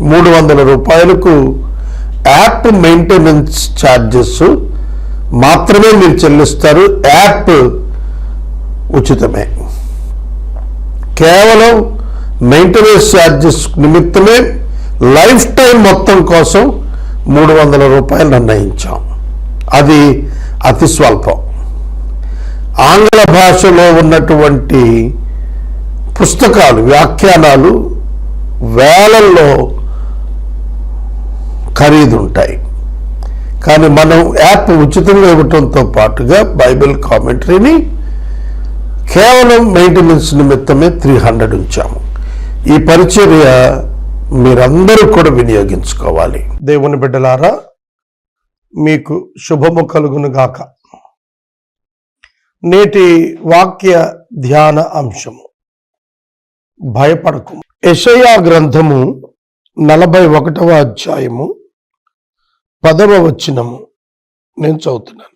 మూడు వందల రూపాయలకు యాప్ మెయింటెనెన్స్ ఛార్జెస్ మాత్రమే మీరు చెల్లిస్తారు. యాప్ ఉచితమే. కేవలం మెయింటెనెన్స్ ఛార్జెస్ నిమిత్తమే లైఫ్ టైం మొత్తం కోసం మూడు వందల రూపాయలు నిర్ణయించాం. అది అతి స్వల్పం. ఆంగ్ల భాషలో ఉన్నటువంటి పుస్తకాలు వ్యాఖ్యానాలు వేలల్లో ఖరీదు ఉంటాయి. కానీ మనం యాప్ ఉచితంగా ఇవ్వటంతో పాటుగా బైబిల్ కామెంటరీని కేవలం మెయింటెనెన్స్ నిమిత్తమే త్రీ హండ్రెడ్ ఉంచాము. ఈ పరిచర్య మీరందరూ కూడా వినియోగించుకోవాలి. దేవుని బిడ్డలారా మీకు శుభము కలుగును గాక. నేటి వాక్య ధ్యాన అంశము. భయపడకు. యషయా గ్రంథము నలభై ఒకటవ అధ్యాయము పదవ వచ్చినము నేను చదువుతున్నాను.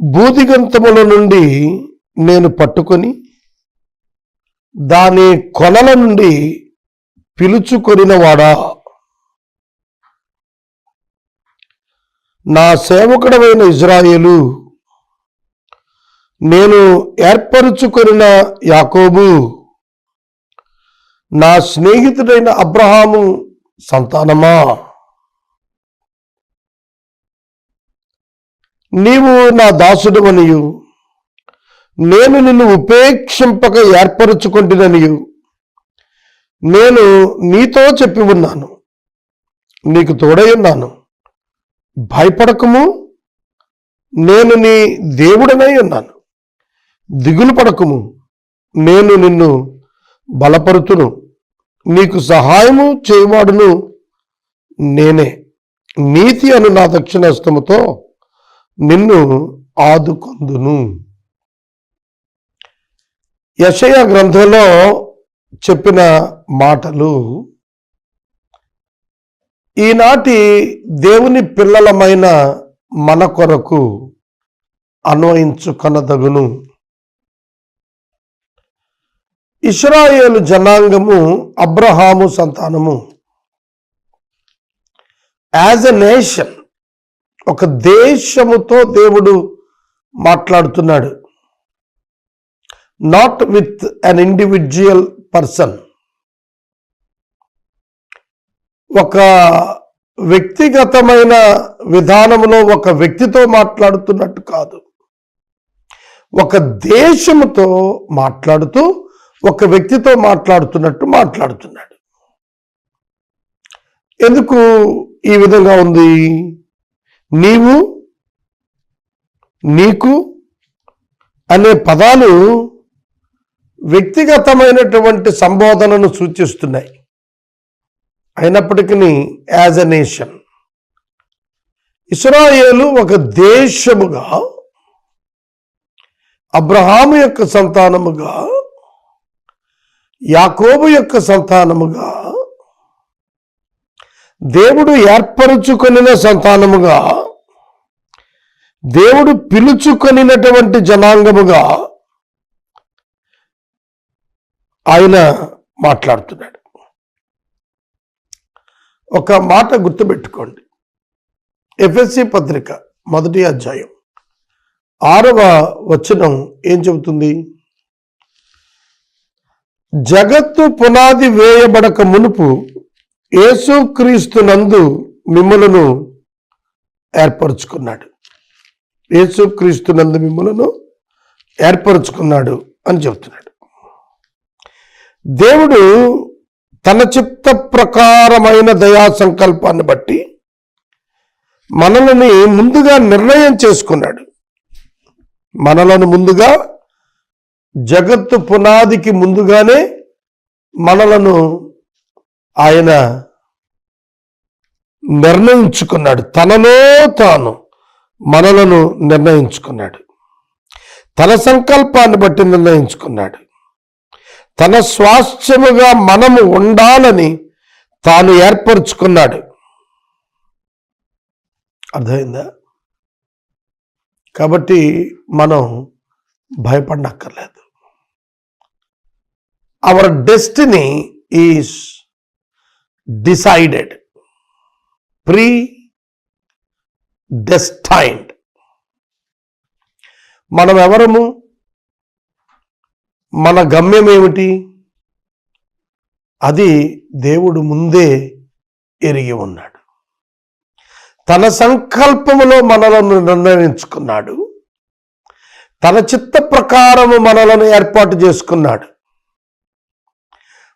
బూదిగంతముల నుండి నేను పట్టుకొని దాని కొనల నుండి పిలుచుకొనిన వాడా నా సేవకుడమైన ఇజ్రాయేలు నేను ఏర్పరుచుకొనిన యాకోబు నా స్నేహితుడైన అబ్రహాము సంతానమా? నీవు నా దాసుడవనియు. నేను నిన్ను ఉపేక్షింపక ఏర్పరచుకుంటుననియు నేను నీతో చెప్పి ఉన్నాను. నీకు తోడై ఉన్నాను. భయపడకము. నేను నీ దేవుడనై ఉన్నాను. దిగులు పడకము నేను నిన్ను బలపరుతును. నీకు సహాయము చేయవాడును నేనే. నీతి అను నా దక్షిణస్తముతో నిన్ను ఆదుకొందును. యషయ గ్రంథంలో చెప్పిన మాటలు ఈనాటి దేవుని పిల్లలమైన మన కొరకు అన్వయించుకొనదగును. ఇస్రాయేలు జనాంగము అబ్రహాము సంతానము. యాజ్ ఎ నేషన్ ఒక దేశముతో దేవుడు మాట్లాడుతున్నాడు. Not with an individual person ఒక వ్యక్తిగతమైన విధానంలో ఒక వ్యక్తితో మాట్లాడుతున్నట్టు కాదు. ఒక దేశముతో మాట్లాడుతూ ఒక వ్యక్తితో మాట్లాడుతున్నట్టు మాట్లాడుతున్నాడు. ఎందుకు ఈ విధంగా ఉంది? నీవు నీకు అనే పదాలు వ్యక్తిగతమైనటువంటి సంబోధనను సూచిస్తున్నాయి. అయినప్పటికీ యాజ్ ఎ నేషన్. ఇస్రాయేలు ఒక దేశముగా అబ్రహాము యొక్క సంతానముగా యాకోబు యొక్క సంతానముగా దేవుడు ఏర్పరుచుకొనిన సంతానముగా దేవుడు పిలుచుకొనినటువంటి జనాంగముగా ఆయన మాట్లాడుతున్నాడు. ఒక మాట గుర్తుపెట్టుకోండి. ఎఫ్ఎస్సి పత్రిక మొదటి అధ్యాయం ఆరవ వచనం ఏం చెబుతుంది? జగత్తు పునాది వేయబడక మునుపు యేసుక్రీస్తునందు మిమ్మలను ఏర్పరచుకున్నాడు. యేసుక్రీస్తునందు మిమ్మలను ఏర్పరచుకున్నాడు అని చెబుతున్నాడు. దేవుడు తన చిత్త ప్రకారమైన దయా సంకల్పాన్ని బట్టి మనల్ని ముందుగా నిర్ణయం చేసుకున్నాడు. మనలను ముందుగా జగత్తు పునాదికి ముందుగానే మనలను ఆయన నిర్ణయించుకున్నాడు. తనలో తాను మనలను నిర్ణయించుకున్నాడు. తన సంకల్పాన్ని బట్టి నిర్ణయించుకున్నాడు. తన స్వాస్థ్యముగా మనము ఉండాలని తాను ఏర్పరచుకున్నాడు. అర్థమైందా? కాబట్టి మనం భయపడనక్కర్లేదు. Our destiny is decided predestined మనం ఎవరము మన గమ్యం ఏమిటి అది దేవుడు ముందే ఎరిగి ఉన్నాడు. తన సంకల్పములో మనలను నిర్ణయించుకున్నాడు. తన చిత్త ప్రకారము మనలను ఏర్పాటు చేసుకున్నాడు.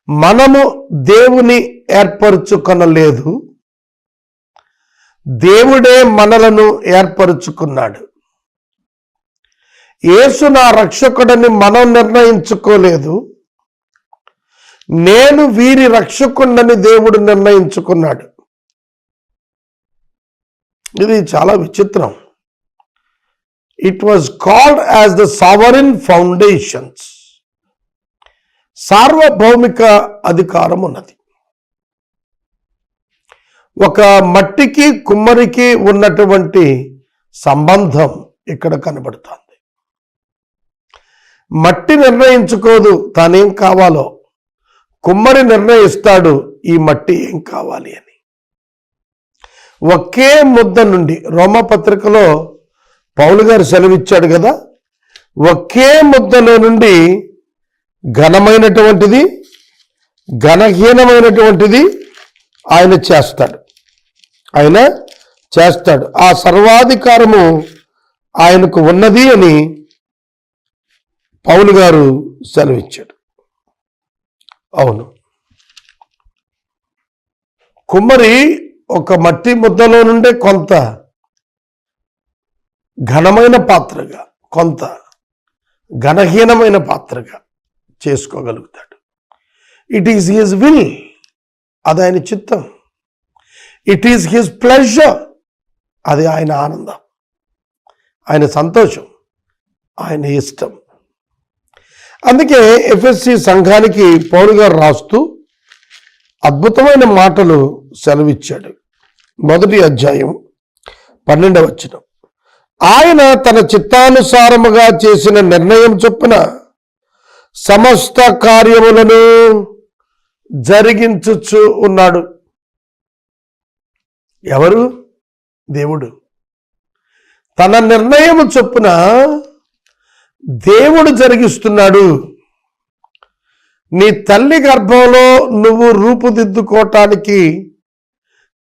మనము దేవుని ఏర్పరచుకొనలేదు. దేవుడే మనలను ఏర్పరచుకున్నాడు. యేసు నా రక్షకుడని మనం నిర్ణయించుకోలేదు. నేను వీరి రక్షకుండని దేవుడు నిర్ణయించుకున్నాడు. ఇది చాలా విచిత్రం. It was called as the sovereign foundations సార్వభౌమిక అధికారం ఉన్నది. ఒక మట్టికి కుమ్మరికి ఉన్నటువంటి సంబంధం ఇక్కడ కనబడుతోంది. మట్టి నిర్ణయించుకోదు తానేం కావాలో? కుమ్మరి నిర్ణయిస్తాడు ఈ మట్టి ఏం కావాలి అని. ఒకే ముద్ద నుండి రోమపత్రికలో పౌలు గారు సెలవిచ్చాడు కదా ఒకే ముద్దలో నుండి ఘనమైనటువంటిది ఘనహీనమైనటువంటిది ఆయన చేస్తాడు. ఆయన చేస్తాడు. ఆ సర్వాధికారము ఆయనకు ఉన్నది అని పౌలు గారు సెలవిచ్చాడు అవును. కుమ్మరి ఒక మట్టి ముద్దలో నుండే కొంత ఘనమైన పాత్రగా కొంత ఘనహీనమైన పాత్రగా చేసుకోగలుగుతాడు. ఇట్ ఈస్ హిజ్ విల్ అది ఆయన చిత్తం. ఇట్ ఈస్ హిజ్ ప్లెజర్ అది ఆయన ఆనందం. ఆయన సంతోషం. ఆయన ఇష్టం. అందుకే ఎఫ్ఎస్సి సంఘానికి పౌరు గారు రాస్తూ అద్భుతమైన మాటలు సెలవిచ్చాడు. మొదటి అధ్యాయం పన్నెండవ వచ్చిన ఆయన తన చిత్తానుసారముగా చేసిన నిర్ణయం చొప్పున సమస్త కార్యములను జరిగించుచు ఉన్నాడు. ఎవరు? దేవుడు. తన నిర్ణయము చొప్పున దేవుడు జరిగిస్తున్నాడు. నీ తల్లి గర్భంలో నువ్వు రూపుదిద్దుకోవటానికి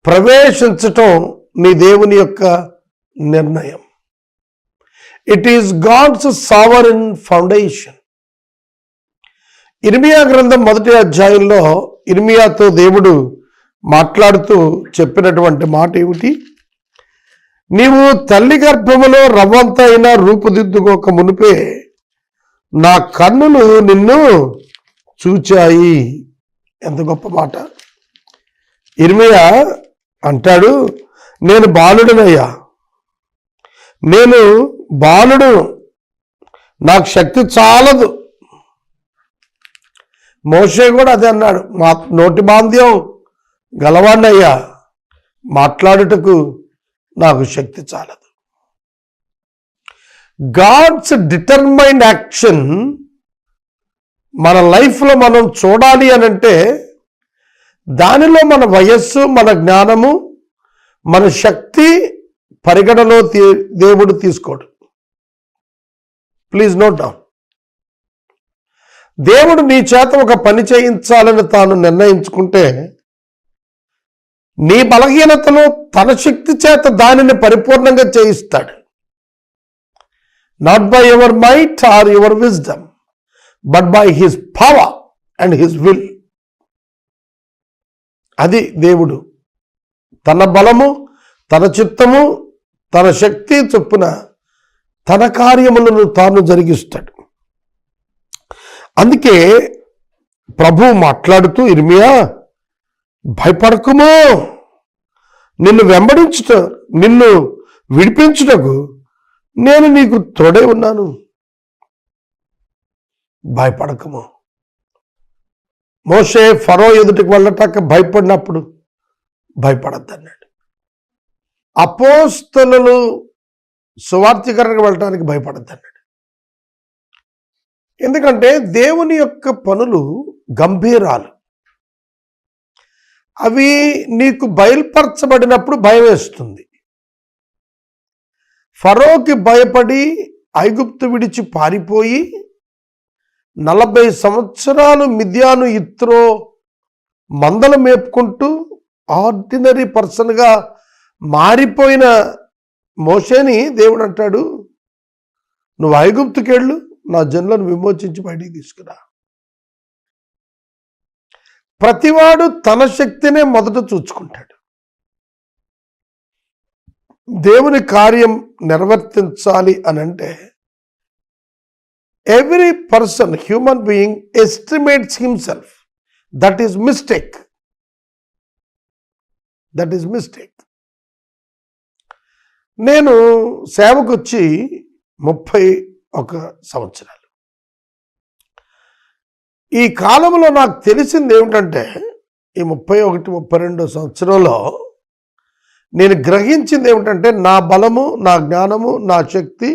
ప్రవేశించటం నీ దేవుని యొక్క నిర్ణయం. It is God's sovereign foundation ఇర్మియా గ్రంథం మొదటి అధ్యాయంలో ఇర్మియాతో దేవుడు మాట్లాడుతూ చెప్పినటువంటి మాట ఏమిటి? నీవు తల్లి గర్భములో రవ్వంత అయినా రూపుదిద్దుకోక మునిపే నా కన్నులు నిన్ను చూచాయి ఎంత గొప్ప మాట. ఇర్మియా అంటాడు నేను బాలుడనయ్యా. నేను బాలుడు. నాకు శక్తి చాలదు. మోషే కూడా అదే అన్నాడు మా నోటి బాంధ్యం గలవాణ్ణయ్యా మాట్లాడుటకు నాకు శక్తి చాలదు. గాడ్స్ డిటర్మైన్డ్ యాక్షన్ మన లైఫ్లో మనం చూడాలి అని అంటే దానిలో మన వయస్సు మన జ్ఞానము మన శక్తి పరిగణలో తీ- దేవుడు తీసుకోడు. ప్లీజ్ నోట్ డౌన్ దేవుడు నీ చేత ఒక పని చేయించాలని తాను నిర్ణయించుకుంటే నీ బలహీనతను తన శక్తి చేత దానిని పరిపూర్ణంగా చేయిస్తాడు. Not by your might or your wisdom but by his power and his will అది దేవుడు తన బలము తన చిత్తము తన శక్తి చొప్పున తన కార్యములను తాను జరిగిస్తాడు. అందుకే ప్రభు మాట్లాడుతూ ఇర్మియా భయపడకుమో. నిన్ను వెంబడించుట నిన్ను విడిపించుటకు నేను నీకు తోడే ఉన్నాను. భయపడకము. మోసే ఫరో ఎదుటికి వెళ్ళటాక భయపడినప్పుడు భయపడద్దన్నాడు అపోస్తలు సువార్థీకరణకు వెళ్ళటానికి భయపడద్దన్నాడు ఎందుకంటే దేవుని యొక్క పనులు గంభీరాలు. అవి నీకు బయలుపరచబడినప్పుడు భయం వేస్తుంది ఫరోకి భయపడి ఐగుప్తు విడిచి పారిపోయి నలభై సంవత్సరాలు మిథ్యాను ఇత్రో మందలు మేపుకుంటూ ఆర్డినరీ పర్సన్గా మారిపోయిన మోషేని దేవుడు అంటాడు నువ్వు ఐగుప్తుకెళ్ళు నా జన్లను విమోచించి బయటికి తీసుకురా. ప్రతివాడు తన శక్తినే మొదట చూచుకుంటాడు. దేవుని కార్యం నిర్వర్తించాలి అని అంటే every person human being estimates himself that is mistake that is mistake నేను సేవకు వచ్చి ముప్పై ఒక సంవత్సరాలు. ఈ కాలంలో నాకు తెలిసింది ఏమిటంటే ఈ ముప్పై ఒకటి ముప్పై రెండు సంవత్సరంలో నేను గ్రహించింది ఏమిటంటే నా బలము నా జ్ఞానము నా శక్తి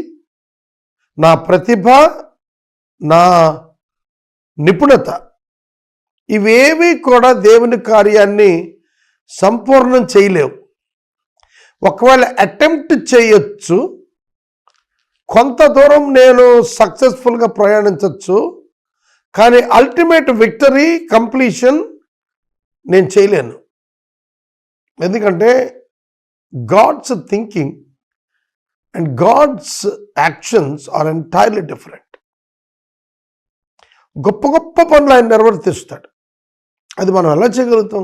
నా ప్రతిభ నా నిపుణత ఇవేవి కూడా దేవుని కార్యాన్ని సంపూర్ణం చేయలేవు. ఒకవేళ అటెంప్ట్ చేయొచ్చు కొంత దూరం నేను సక్సెస్ఫుల్గా ప్రయాణించవచ్చు కానీ అల్టిమేట్ విక్టరీ కంప్లీషన్ నేను చేయలేను. ఎందుకంటే God's thinking and God's actions are entirely different. గొప్ప గొప్ప పనులు ఆయన నిర్వర్తిస్తాడు అది మనం ఎలా చేయగలుగుతాం?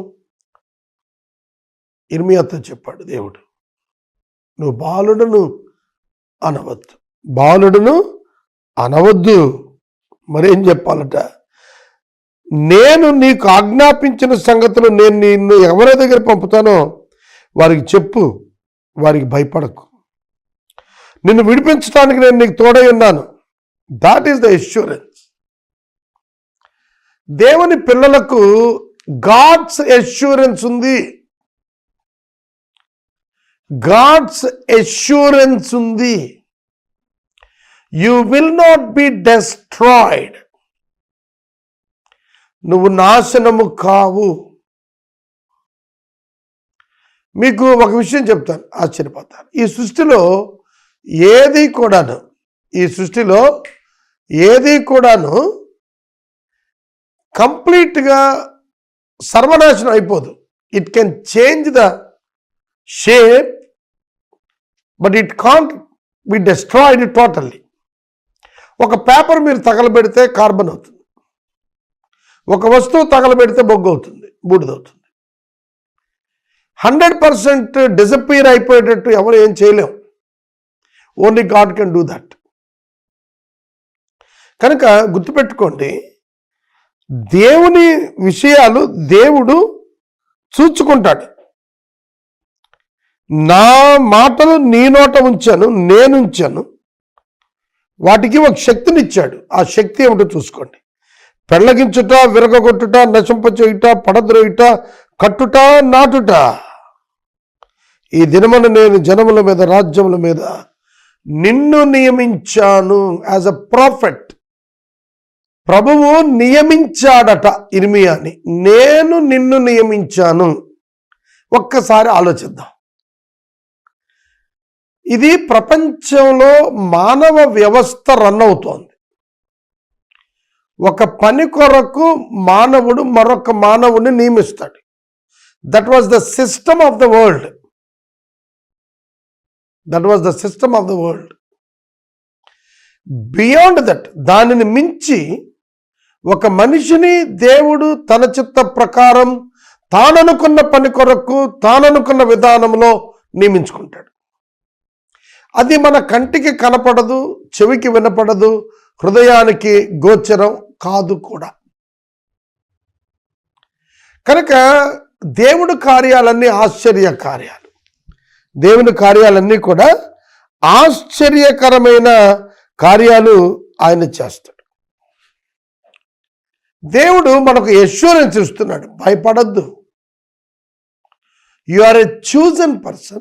ఇర్మియాతో చెప్పాడు దేవుడు నువ్వు బాలుడును అనవద్దు. బాలుడును అనవద్దు. మరేం చెప్పాలట? నేను నీకు ఆజ్ఞాపించిన సంగతులు నేను నిన్ను ఎవరి దగ్గర పంపుతానో వారికి చెప్పు వారికి భయపడకు. నిన్ను విడిపించడానికి నేను నీకు తోడై ఉన్నాను. దాట్ ఈస్ ద ఎష్యూరెన్స్ దేవుని పిల్లలకు గాడ్స్ ఎష్యూరెన్స్ ఉంది. గాడ్స్ ఎష్యూరెన్స్ ఉంది. You will not be destroyed నువ్వు నాశనము కావు. మీకు ఒక విషయం చెప్తాను. ఆశ్చర్యపోతాను. ఈ సృష్టిలో ఏది కూడాను ఈ సృష్టిలో ఏది కూడాను కంప్లీట్గా సర్వనాశనం అయిపోదు. It can change the shape but it can't be destroyed totally ఒక పేపర్ మీరు తగలబెడితే కార్బన్ అవుతుంది. ఒక వస్తువు తగలబెడితే బొగ్గు అవుతుంది బూడిదవుతుంది హండ్రెడ్ పర్సెంట్ డిసపియర్ అయిపోయేటట్టు ఎవరు ఏం చేయలేం. Only God can do that. కనుక గుర్తుపెట్టుకోండి దేవుని విషయాలు దేవుడు చూచుకుంటాడు. నా మాటలు నీ నోట ఉంచాను నేను ఉంచాను వాటికి ఒక శక్తినిచ్చాడు. ఆ శక్తి ఏమిటో చూసుకోండి. పెళ్ళగించుట విరగొట్టుట నశింపచేయుట పడద్రోయుట కట్టుట నాటుట. ఈ దినమున నేను జనముల మీద రాజ్యముల మీద నిన్ను నియమించాను యాజ్ అ ప్రాఫెట్ ప్రభువు నియమించాడట ఇర్మియాని. నేను నిన్ను నియమించాను. ఒక్కసారి ఆలోచిద్దాం. ఇది ప్రపంచంలో మానవ వ్యవస్థ రన్ అవుతోంది. ఒక పని కొరకు మానవుడు మరొక మానవుడిని నియమిస్తాడు. That was the system of the world that was the system of the world beyond that దానిని మించి ఒక మనిషిని దేవుడు తన చిత్త ప్రకారం తాననుకున్న పని కొరకు తాననుకున్న విధానంలో నియమించుకుంటాడు. అది మన కంటికి కనపడదు చెవికి వినపడదు హృదయానికి గోచరం కాదు కూడా. కనుక దేవుడు కార్యాలన్నీ ఆశ్చర్య కార్యాలు. దేవుని కార్యాలన్నీ కూడా ఆశ్చర్యకరమైన కార్యాలు ఆయన చేస్తాడు. దేవుడు మనకు ఎష్యూరెన్స్ ఇస్తున్నాడు భయపడద్దు. You are a chosen person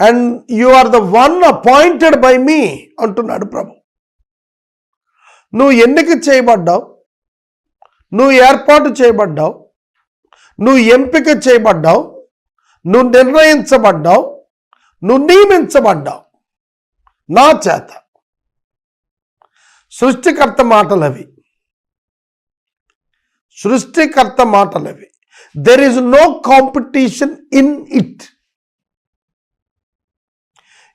and you are the one appointed by me అంటున్నాడు ప్రభు. నువ్వు ఎన్నిక చేయబడ్డావు? నువ్వు ఏర్పాటు చేయబడ్డావు? నువ్వు ఎంపిక చేయబడ్డావు? నువ్వు నిర్ణయించబడ్డావు? నువ్వు నియమించబడ్డావు? నా చేత. సృష్టికర్త మాటలవి. సృష్టికర్త మాటలవి. There is no competition in it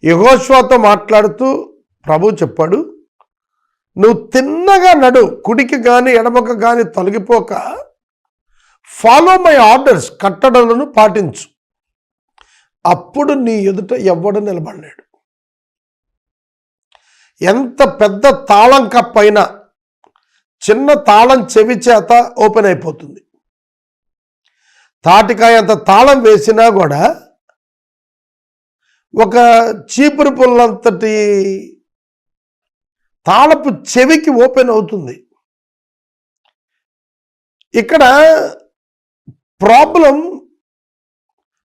యహోశ్వాతో మాట్లాడుతూ ప్రభు చెప్పాడు నువ్వు తిన్నగా నడు కుడికి కానీ ఎడమకు కానీ తొలగిపోక ఫాలో మై ఆర్డర్స్ కట్టడలను పాటించు. అప్పుడు నీ ఎదుట ఎవ్వడు నిలబడలేడు. ఎంత పెద్ద తాళం కప్పైనా చిన్న తాళం చెవి చేత ఓపెన్ అయిపోతుంది. తాటికాయ అంత తాళం వేసినా కూడా ఒక చీపురు పుల్లంతటి తాళపు చెవికి ఓపెన్ అవుతుంది. ఇక్కడ problem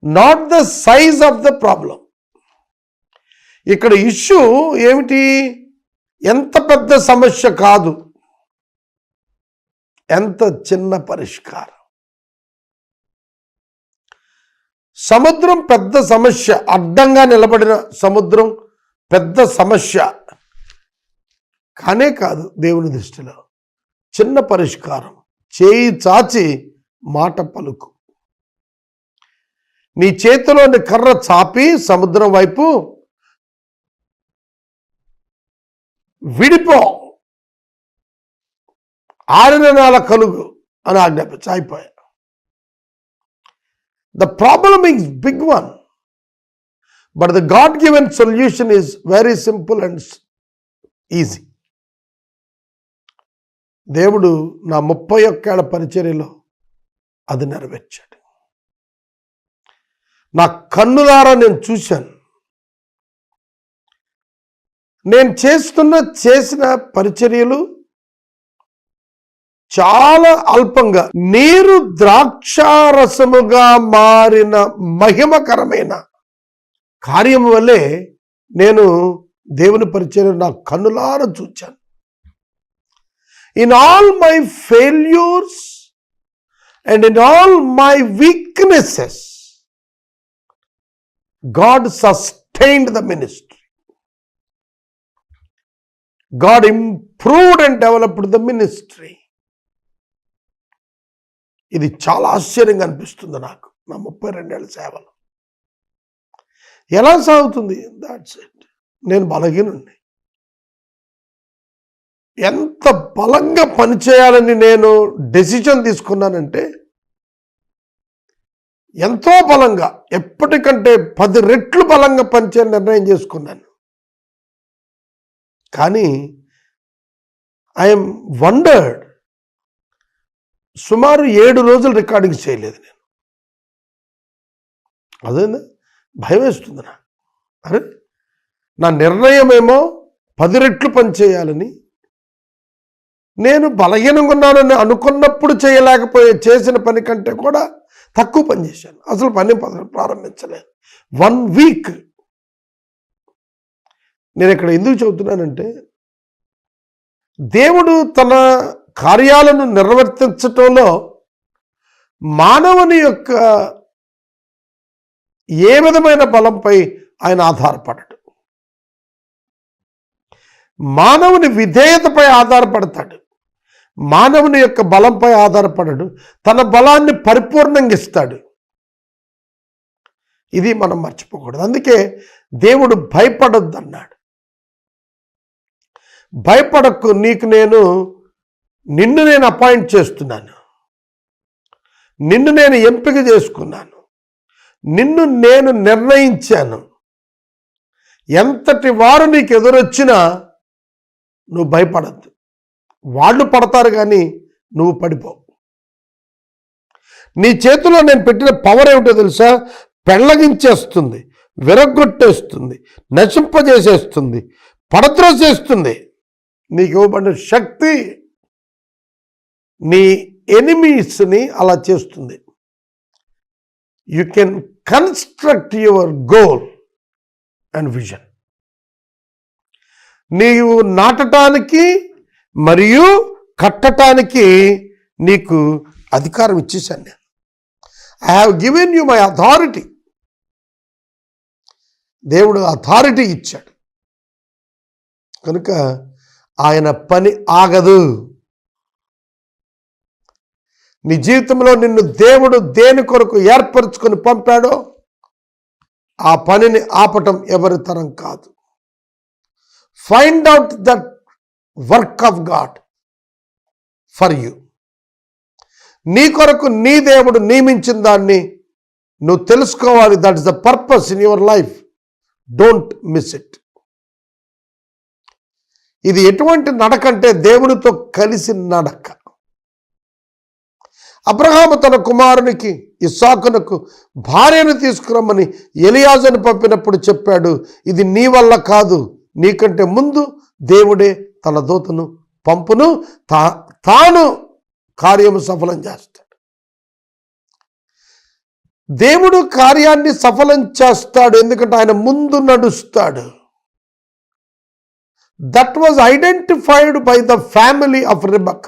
not the size of the problem. ఇక్కడ ఇష్యూ ఏమిటి? ఎంత పెద్ద సమస్య కాదు. ఎంత చిన్న పరిష్కారం. సముద్రం పెద్ద సమస్య అడ్డంగా నిలబడిన సముద్రం పెద్ద సమస్య. కానే కాదు దేవుని దృష్టిలో. చిన్న పరిష్కారం చేయి చాచి మాట పలుకు. నీ చేతిలోని కర్ర చాపి సముద్రం వైపు విడిపో. ఆరిన నేల కలుగు అని ఆజ్ఞాపించి అయిపోయా the problem is big one but the God given solution is very simple and easy దేవుడు నా ముప్పై ఒక్కేళ్ళ పరిచర్యలో అది నెరవేర్చాడు. నా కన్నులారా నేను చూశాను. నేను చేస్తున్న చేసిన పరిచర్యలు చాలా అల్పంగా నీరు ద్రాక్షారసముగా మారిన మహిమకరమైన కార్యం వల్లే నేను దేవుని పరిచయం నా కన్నులార చూచాను. In all my failures and in all my weaknesses God sustained the ministry God improved and developed the ministry ఇది చాలా ఆశ్చర్యంగా అనిపిస్తుంది నాకు నా ముప్పై రెండేళ్ళ సేవలు. ఎలా సాగుతుంది? దాట్స్ ఇట్ నేను బలహీనుండి ఎంత బలంగా పనిచేయాలని నేను డెసిషన్ తీసుకున్నానంటే ఎంతో బలంగా ఎప్పటికంటే పది రెట్లు బలంగా పనిచేయని నిర్ణయం చేసుకున్నాను. కానీ ఐఎమ్ వండర్డ్ సుమారు ఏడు రోజులు రికార్డింగ్ చేయలేదు నేను. అదేందా? భయం వేస్తుంది నా అరే నా నిర్ణయం ఏమో పది రెట్లు పనిచేయాలని నేను బలహీనంగా ఉన్నానని అనుకున్నప్పుడు చేయలేకపోయే చేసిన పని కంటే కూడా తక్కువ పని చేశాను. అసలు పని ప్రారంభించలేదు. One week. నేను ఇక్కడ ఎందుకు చెబుతున్నానంటే దేవుడు తన కార్యాలను నిర్వర్తించటంలో మానవుని యొక్క ఏ విధమైన బలంపై ఆయన ఆధారపడడు. మానవుని విధేయతపై ఆధారపడతాడు. మానవుని యొక్క బలంపై ఆధారపడడు. తన బలాన్ని పరిపూర్ణంగా ఇస్తాడు. ఇది మనం మర్చిపోకూడదు. అందుకే దేవుడు భయపడొద్దన్నాడు. భయపడకు నీకు నేను నిన్ను నేను అపాయింట్ చేస్తున్నాను. నిన్ను నేను ఎంపిక చేసుకున్నాను. నిన్ను నేను నిర్ణయించాను. ఎంతటి వారు నీకు ఎదురొచ్చినా నువ్వు భయపడద్దు. వాళ్ళు పడతారు కానీ నువ్వు పడిపోవు. నీ చేతిలో నేను పెట్టిన పవర్ ఏమిటో తెలుసా? పెళ్ళగించేస్తుంది విరగొట్టేస్తుంది నశింపజేసేస్తుంది పడద్రోసేస్తుంది. నీకు ఇవ్వబడిన శక్తి నీ ఎనిమీస్ని అలా చేస్తుంది. You can construct your goal and vision. నీవు నాటటానికి మరియు కట్టటానికి నీకు అధికారం ఇచ్చేసాను నేను. I have given you my authority దేవుడు అథారిటీ ఇచ్చాడు. కనుక ఆయన పని ఆగదు. నీ జీవితంలో నిన్ను దేవుడు దేని కొరకు ఏర్పరచుకొని పంపాడో ఆ పనిని ఆపటం ఎవరి తరం కాదు. Find out that work of God for you నీ కొరకు నీ దేవుడు నియమించిన దాన్ని నువ్వు తెలుసుకోవాలి. That is the purpose in your life don't miss it ఇది ఎటువంటి నడక అంటే దేవునితో కలిసి నడక. అబ్రహాము తన కుమారునికి ఇస్సాకునకు భార్యను తీసుకురమ్మని ఎలియాజను పంపినప్పుడు చెప్పాడు ఇది నీ వల్ల కాదు. నీకంటే ముందు దేవుడే తన దూతను పంపును. తా తాను కార్యము సఫలం చేస్తాడు. దేవుడు కార్యాన్ని సఫలం చేస్తాడు ఎందుకంటే ఆయన ముందు నడుస్తాడు. That was identified by the family of రిబక్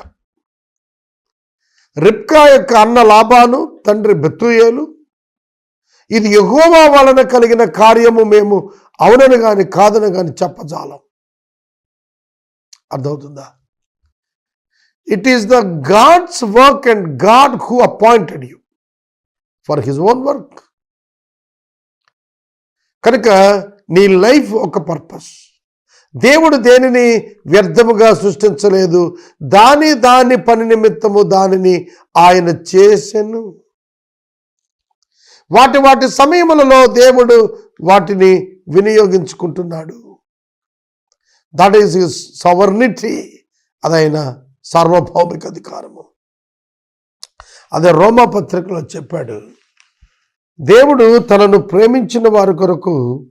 Rebekah యొక్క అన్న లాభాను తండ్రి బెత్తుయేలు ఇది యహోవా వలన కలిగిన కార్యము మేము అవునని కానీ కాదని కాని చెప్పజాలం. అర్థమవుతుందా? It is the God's work and God who appointed you for his own work కనుక నీ లైఫ్ ఒక పర్పస్. దేవుడు దేనిని వ్యర్థముగా సృష్టించలేదు? దాని దాని పని నిమిత్తము దానిని ఆయన చేసెను. వాటి వాటి సమయములలో దేవుడు వాటిని వినియోగించుకుంటున్నాడు. దట్ ఈస్ సవర్నిటీ అదైన సార్వభౌమిక అధికారము. అదే రోమా పత్రికలో చెప్పాడు దేవుడు తనను ప్రేమించిన వారి కొరకు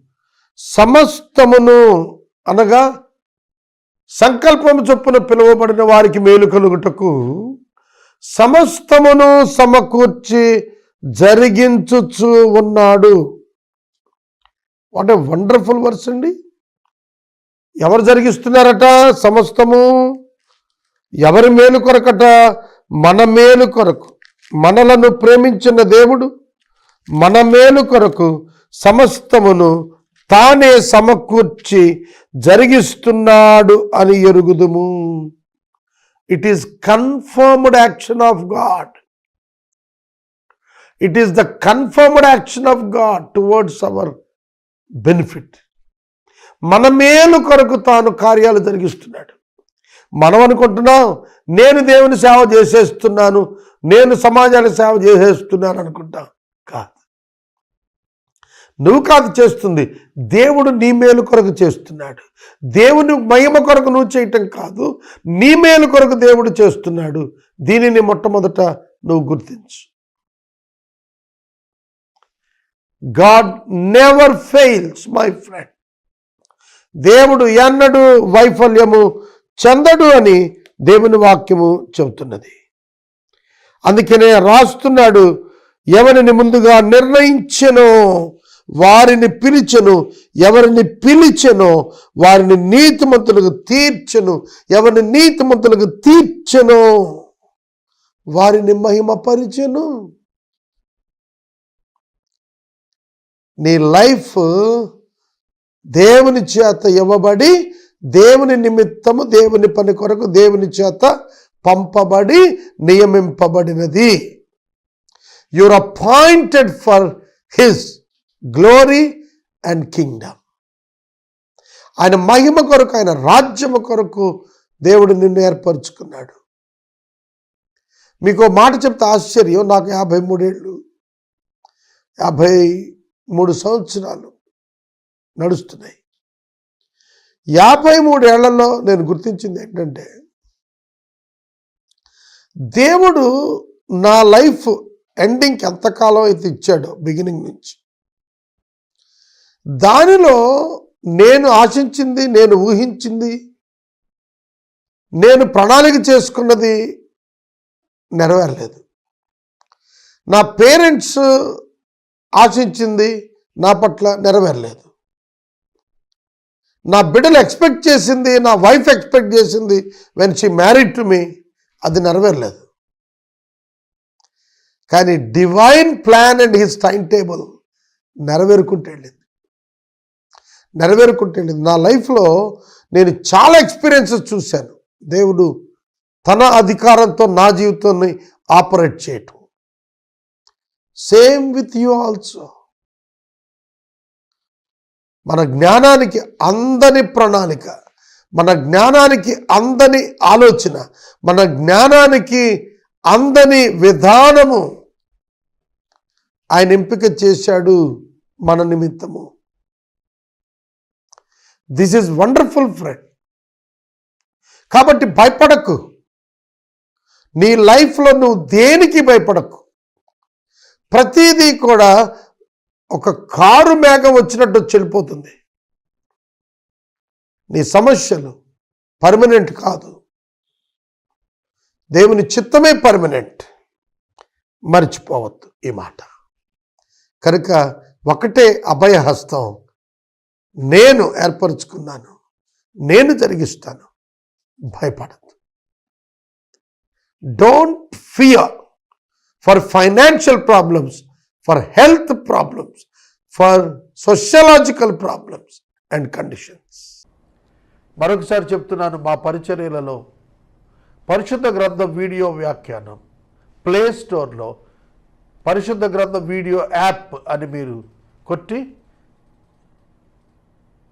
సమస్తమును అనగా సంకల్పము చొప్పున పిలువబడిన వారికి మేలు కలుగుటకు సమస్తమును సమకూర్చి జరిగించుచు ఉన్నాడు. వాట్ ఏ వండర్ఫుల్ వర్స్ అండి. ఎవరు జరిగిస్తున్నారట? సమస్తము ఎవరి మేలు కొరకట? మన మేలు కొరకు. మనలను ప్రేమించిన దేవుడు మన మేలు కొరకు సమస్తమును తానే సమకూర్చి జరిగిస్తున్నాడు అని ఎరుగుదుము. It is confirmed action of God it is the confirmed action of God towards our benefit మన మేలు కొరకు తాను కార్యాలు జరిగిస్తున్నాడు. మనం అనుకుంటున్నాం నేను దేవుని సేవ చేసేస్తున్నాను నేను సమాజానికి సేవ చేసేస్తున్నాను అనుకుంటా. కాదు. నువ్వు కాదు చేస్తుంది. దేవుడు నీ మేలు కొరకు చేస్తున్నాడు. దేవుని మహిమ కొరకు నువ్వు చేయటం కాదు. నీ మేలు కొరకు దేవుడు చేస్తున్నాడు. దీనిని మొట్టమొదట నువ్వు గుర్తించు. God never fails my friend. దేవుడు ఎన్నడు వైఫల్యము చెందడు అని దేవుని వాక్యము చెబుతున్నది. అందుకనే రాస్తున్నాడు ఎవరిని ముందుగా నిర్ణయించను వారిని పిలిచెను ఎవరిని పిలిచెనో వారిని నీతిమంతులకు తీర్చెను ఎవరిని నీతిమంతులకు తీర్చెను వారిని మహిమపరిచెను. నీ లైఫ్ దేవుని చేత ఇవ్వబడి దేవుని నిమిత్తము దేవుని పని కొరకు దేవుని చేత పంపబడి నియమింపబడినది. You're appointed for his glory and kingdom ఆయన మహిమ కొరకు ఆయన రాజ్యము కొరకు దేవుడు నిన్ను ఏర్పరచుకున్నాడు. మీకు మాట చెప్తే ఆశ్చర్యం నాకు యాభై మూడేళ్ళు యాభై మూడు సంవత్సరాలు నడుస్తున్నాయి. యాభై మూడేళ్ళలో నేను గుర్తించింది ఏంటంటే దేవుడు నా లైఫ్ ఎండింగ్కి ఎంతకాలం అయితే ఇచ్చాడో బిగినింగ్ నుంచి దానిలో నేను ఆశించింది నేను ఊహించింది నేను ప్రణాళిక చేసుకున్నది నెరవేరలేదు. నా పేరెంట్స్ ఆశించింది నా పట్ల నెరవేరలేదు. నా బిడ్డలు ఎక్స్పెక్ట్ చేసింది నా వైఫ్ ఎక్స్పెక్ట్ చేసింది when she married to me అది నెరవేరలేదు. కానీ divine plan and his time table నెరవేరుకుంటూ వెళ్ళింది. నెరవేరుకుంటుంది. నా లైఫ్లో నేను చాలా ఎక్స్పీరియన్సెస్ చూశాను. దేవుడు తన అధికారంతో నా జీవితాన్ని ఆపరేట్ చేయటం. Same with you also. మన జ్ఞానానికి అందని ప్రణాళిక మన జ్ఞానానికి అందని ఆలోచన మన జ్ఞానానికి అందని విధానము ఆయన ఎంపిక చేశాడు మన నిమిత్తము. దిస్ ఈజ్ వండర్ఫుల్ ఫ్రెండ్ కాబట్టి భయపడకు. నీ లైఫ్లో నువ్వు దేనికి భయపడకు? ప్రతిదీ కూడా ఒక కారు మేఘం వచ్చినట్టు చెల్లిపోతుంది నీ సమస్యలు పర్మనెంట్ కాదు. దేవుని చిత్తమే పర్మనెంట్ మర్చిపోవద్దు ఈ మాట. కనుక ఒకటే అభయహస్తం. నేను ఏర్పరచుకున్నాను. నేను జరిగిస్తాను. భయపడద్దు. Don't fear for financial problems for health problems for sociological problems and conditions మరొకసారి చెప్తున్నాను మా పరిచర్యలలో పరిశుద్ధ గ్రంథ వీడియో వ్యాఖ్యానం ప్లే స్టోర్లో పరిశుద్ధ గ్రంథ వీడియో యాప్ అని మీరు కొట్టి